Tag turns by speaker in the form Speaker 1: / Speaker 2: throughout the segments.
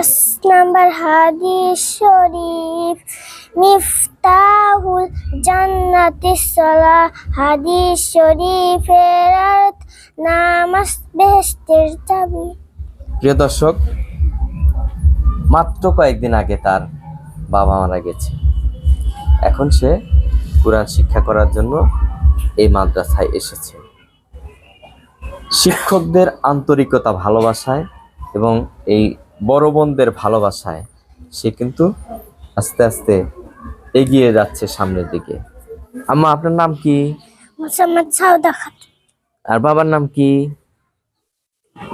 Speaker 1: পাঁচ নাম্বার হাদিস শরীফ। মিফতাহুল জান্নাতি সালাহ। হাদিস শরীফের নামাজ বেহেশতের চাবি
Speaker 2: প্রিয় দর্শক, মাত্র কয়েকদিন আগে তার বাবা মারা গেছে। এখন সে কোরআন শিক্ষা করার জন্য এই মাদ্রাসায় এসেছে। শিক্ষকদের আন্তরিকতা, ভালোবাসায় এবং এই বড় বোনদের ভালোবাসায় সে কিন্তু আস্তে আস্তে এগিয়ে যাচ্ছে সামনের দিকে। আম্মা আপনার নাম কি? আর বাবার নাম কি?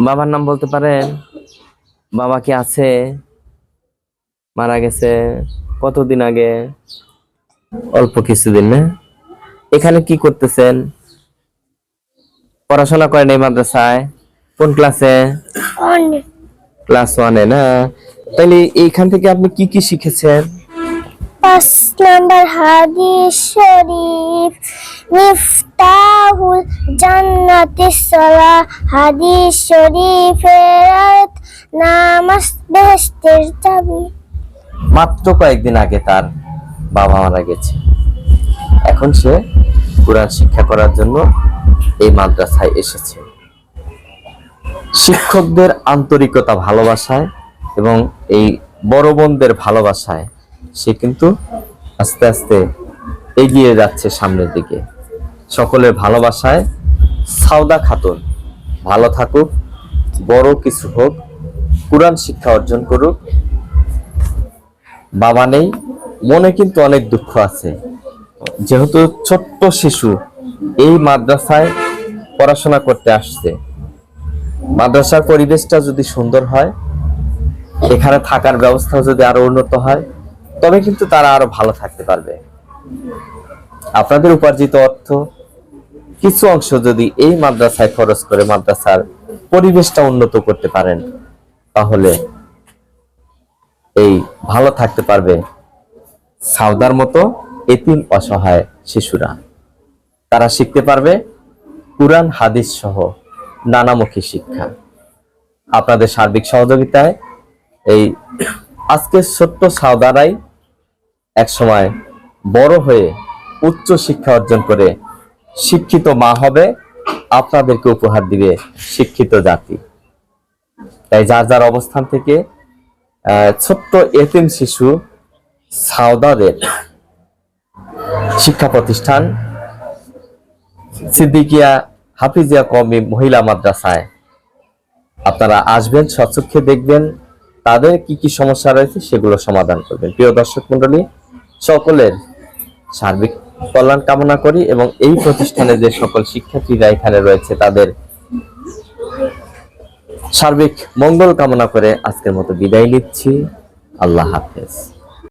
Speaker 2: বাবার নাম বলতে পারেন? বাবা কি আছে? মারা গেছে কতদিন আগে? অল্প কিছুদিন না? এখানে কি করতেছেন? পড়াশোনা করেন এই মাদ্রাসায়? কোন ক্লাসে ক্লাস ওয়ানে না? তাহলে এইখান থেকে আপনি কি কি শিখেছেন?
Speaker 1: পাঁচ নাম্বার হাদিস শরীফ মিফতাহুল জান্নাতি সালাহ হাদিস শরীফের অর্থ নামাজ বেহেশতের চাবি
Speaker 2: মাত্র কয়েকদিন আগে তার বাবা মারা গেছে। এখন সে কোরআন শিক্ষা করার জন্য এই মাদ্রাসায় এসেছে। শিক্ষকদের আন্তরিকতা ভালোবাসায় এবং এই বড় বোনদের ভালোবাসায় সে কিন্তু আস্তে আস্তে এগিয়ে যাচ্ছে সামনের দিকে। সকলের ভালোবাসায় সাউদা খাতুন, ভালো থাকুক, বড় কিছু হোক, কোরআন শিক্ষা অর্জন করুক। বাবা নেই, মনে কিন্তু অনেক দুঃখ আছে। যেহেতু ছোট্ট শিশু, এই মাদ্রাসায় পড়াশোনা করতে আসছে। মাদ্রাসার পরিবেশটা যদি সুন্দর হয়, এখানে থাকার ব্যবস্থা যদি আরও উন্নত হয়, তবে কিন্তু তারা আরও ভালো থাকতে পারবে। আপনাদের উপার্জিত অর্থ, কিছু অংশ যদি এই মাদ্রাসায় খরচ করে মাদ্রাসার পরিবেশটা উন্নত করতে পারেন, তাহলে এই ভালো থাকতে পারবে সাউদার মতো এতিম অসহায় শিশুরা। তারা শিখতে পারবে কুরআন, হাদিস সহ নানামুখী শিক্ষা। আপনাদের সার্বিক সহযোগিতায় এই আজকের ছোট্ট সাউদারাই একসময় বড় হয়ে উচ্চ শিক্ষা অর্জন করে শিক্ষিত মা হবে, আপনাদেরকে উপহার দিবে শিক্ষিত জাতি। তাই যার যার অবস্থান থেকে ছোট্ট এতিম শিশু সাউদাদের শিক্ষা প্রতিষ্ঠান সিদ্দিকিয়া হাফিজিয়া কমি মহিলা মাদ্রাসায়। আপনারা আসবেন সচক্ষে দেখবেন, তাদের কি কি সমস্যা রয়েছে সেগুলো সমাধান করবেন। প্রিয় দর্শক মন্ডলী সকলের সার্বিক কল্যাণ কামনা করি এবং এই প্রতিষ্ঠানে যে সকল শিক্ষার্থীরা এখানে রয়েছে, তাদের সার্বিক মঙ্গল কামনা করে আজকের মতো বিদায় নিচ্ছি। আল্লাহ হাফেজ।